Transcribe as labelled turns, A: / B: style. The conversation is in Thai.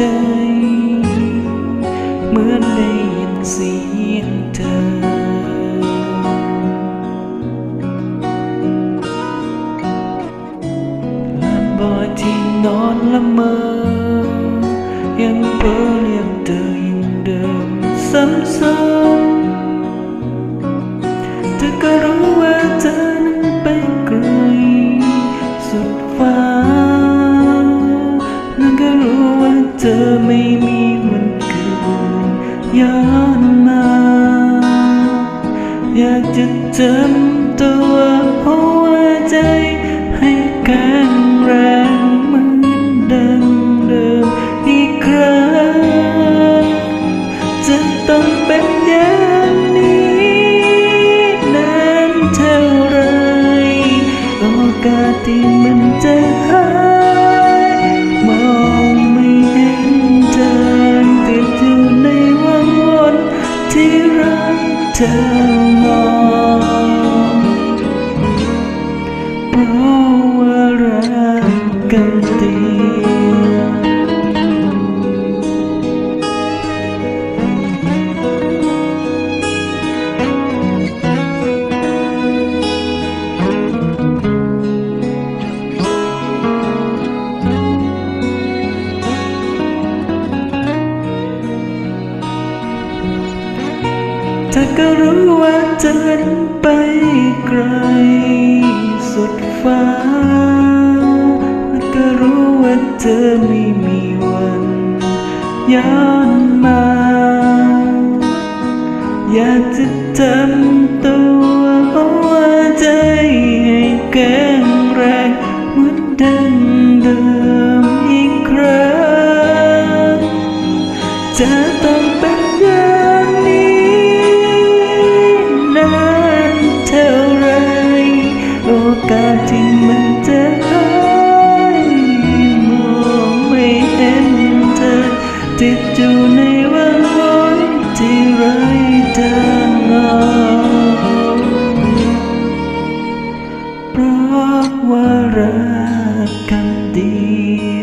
A: ใจเหมือนได้ยินเสียงเธอและบ่ อนมา อยากจะจำตัวหัวใจให้แข็งแรงเหมือนเดิมเดิมอีกครั้ง จะต้องเป็นอย่างนี้นานเท่าไรโอกาสที่ ก เธอก็รู้ว่าเธอนั้นไปไกลสุดฟ้าและก็รู้ว่าเธอไม่มีวันย้อนมา อยากจะทำตัวหัวใจให้แข็งแรงเหมือนเดิมเดิมอีกครั้งจะต้อง ดูในวันลอยที่ไร้ดางาเพราะว่ารักกันดี